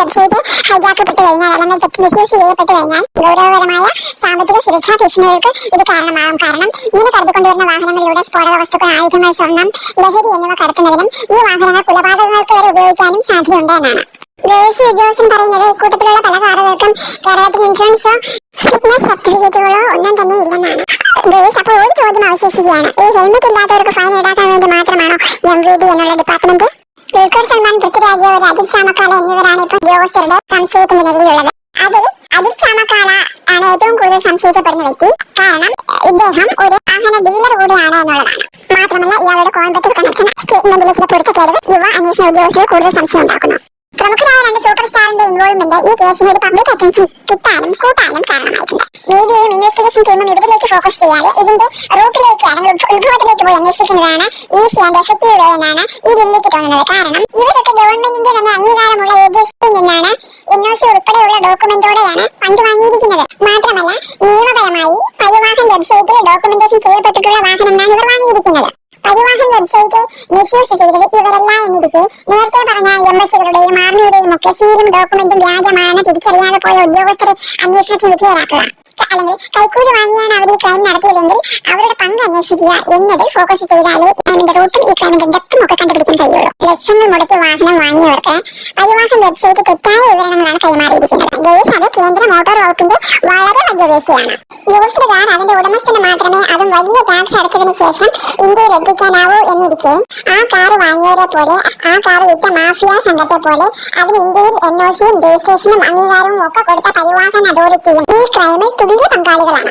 Website ഹൈജാക്കപ്പെട്ടു കഴിഞ്ഞാൽ അല്ലെങ്കിൽ check misuse ചെയ്യപ്പെട്ടു കഴിഞ്ഞാൽ ഗൗരവപരമായ സാമ്പത്തിക സുരക്ഷാ ഭീഷണികൾക്ക് ഇത് കാരണമാകും. കാരണം ഇങ്ങനെ കരുതിക്കൊണ്ടുവരുന്ന വാഹനങ്ങളിലൂടെ സ്ഫോടക വസ്തുക്കൾ ആയുധങ്ങൾ സ്വർണം ലഹരി എന്നിവ കടത്തുന്നതിനും ഈ വാഹനങ്ങൾ കൊലപാതകങ്ങൾക്ക് വരെ ഉപയോഗിക്കാനും സാധ്യതയുണ്ട് എന്നാണ്. ദേശീയ ഉദ്യോഗസ്ഥൻ പറയുന്നത് ഇക്കൂട്ടത്തിലുള്ള പല കാറുകൾക്കും കേരളത്തിൽ ഇൻഷുറൻസോ ഫിറ്റ്നസ് സർട്ടിഫിക്കറ്റുകളോ ഒന്നും തന്നെ ഇല്ലെന്നാണ്. ബേസ് അപ്പോൾ ഒരു ചോദ്യം അവശേഷിക്കുകയാണ്. ഈ ഹെൽമെറ്റ് ഇല്ലാത്തവർക്ക് ഫൈൻ ഈടാക്കാൻ വേണ്ടി മാത്രമാണോ എം വി ഡി എന്നുള്ള ഡിപ്പാർട്ട്മെന്റ് പൃഥ്വിരാജ് രാജീവ് ശ്യാമക്കാല എന്നിവരാണ് ഇപ്പോൾ ഉദ്യോഗസ്ഥരുടെ സംശയത്തിന്റെ നിലയിലുള്ളത്. അതിൽ അജിത് ശ്യാമക്കാല ആണ് ഏറ്റവും കൂടുതൽ സംശയിക്കപ്പെടുന്ന വ്യക്തി. കാരണം ഇദ്ദേഹം ഒരു വാഹന ഡീലർ കൂടിയാണ് എന്നുള്ളതാണ്. മാത്രമല്ല ഇയാളുടെ കോയമ്പത്തൂർ കണക്ഷൻ സ്റ്റേറ്റ്മെന്റിലെ ചില പൊരുത്തക്കേടുകൾ യുവ അന്വേഷണ ഉദ്യോഗസ്ഥർ കൂടുതൽ സംശയം ഉണ്ടാക്കുന്നു. പ്രമുഖരായ സൂപ്പർ സ്റ്റാറിന്റെ ഇൻവോൾവ്മെന്റ് ഈ കേസിന് ഒരു പബ്ലിക് അറ്റൻഷൻ കിട്ടാനും കൂട്ടാനും കാരണമായിട്ടുണ്ട്. മീഡിയയും ഇൻവെസ്റ്റിഗേഷൻ ടീമും ഇതിലേക്ക് ഫോക്കസ് ചെയ്യാതെ ഇതിന്റെ റൂട്ടിലേക്ക് അല്ലെങ്കിൽ ഉത്ഭ- ഉത്ഭവത്തിലേക്ക് പോയി അന്വേഷിക്കുന്നതാണ് ഈസി ആൻഡ് എഫക്റ്റീവ് വേ എന്നാണ് ഈ ബില്ലിക്ക് തോന്നുന്നത്. കാരണം ഇവരൊക്കെ ഗവൺമെന്റിന്റെ തന്നെ അംഗീകാരമുള്ള ഏജൻസിയിൽ നിന്നാണ് എൻ ഒ സി ഉൾപ്പെടെയുള്ള ഡോക്യുമെന്റോടെയാണ് ഫണ്ട് വാങ്ങിയിരിക്കുന്നത്. മാത്രമല്ല നിയമപരമായി പരിവാഹൻ വെബ്സൈറ്റിൽ ഡോക്യുമെന്റേഷൻ ചെയ്യപ്പെട്ടിട്ടുള്ള വാഹനമാണ് ഇവർ വാങ്ങിയിരിക്കുന്നത്. പരിവാഹൻ വെബ്സൈറ്റ് മിസ്യൂസ് ചെയ്തത് ഇവരല്ല എന്നിരിക്കെ നേരത്തെ പറഞ്ഞ എം എസ് ഒക്കെ സീലും ഡോക്യുമെന്റും വ്യാജമാണെന്ന് തിരിച്ചറിയാതെ പോയ ഉദ്യോഗസ്ഥരെ അന്വേഷണത്തിന് വിധേയരാക്കുക. അല്ലെങ്കിൽ കൈക്കൂലി വാങ്ങിയാണ് അവർ ഈ ക്രൈം നടത്തിയതെങ്കിൽ അവരുടെ പങ്ക് അന്വേഷിക്കുക എന്നതിൽ ഫോക്കസ് ചെയ്താലേ ഈ ക്രൈമിന്റെ റൂട്ടും ഈ ക്രൈമിന്റെ ഡെപ്തും ഒക്കെ കണ്ടുപിടിക്കാൻ കഴിയുള്ളൂ. ലക്ഷങ്ങൾ മുടക്കി വാഹനം വാങ്ങിയവർക്ക് പരിവാഹൻ വെബ്സൈറ്റ് തെറ്റായ വിവരണങ്ങളാണ് കൈമാറിയിരിക്കുന്നത്. കേസ് അത് കേന്ദ്ര മോട്ടോർ വകുപ്പിന്റെ വളരെ വലിയ വീഴ്ചയാണ് യൂസറുകാർ അതിന്റെ ഉടമസ്ഥന് മാത്രമേ അതും വലിയ ടാക്സ് അടച്ചതിന് ശേഷം ഇന്ത്യയിൽ എത്തിക്കാനാവൂ എന്നിരിക്കെ. ആ കാർ വാങ്ങിയവരെ പോലെ ആ കാർ വിറ്റ മാഫിയ സംഘത്തെ പോലെ അതിന് ഇന്ത്യയിൽ എൻഒസിയും രജിസ്ട്രേഷനും അംഗീകാരവും ഒക്കെ കൊടുത്ത പരിവാഹന അതോറിറ്റിയും ഈ ക്രൈമിൽ തുല്യ പങ്കാളികളാണ്.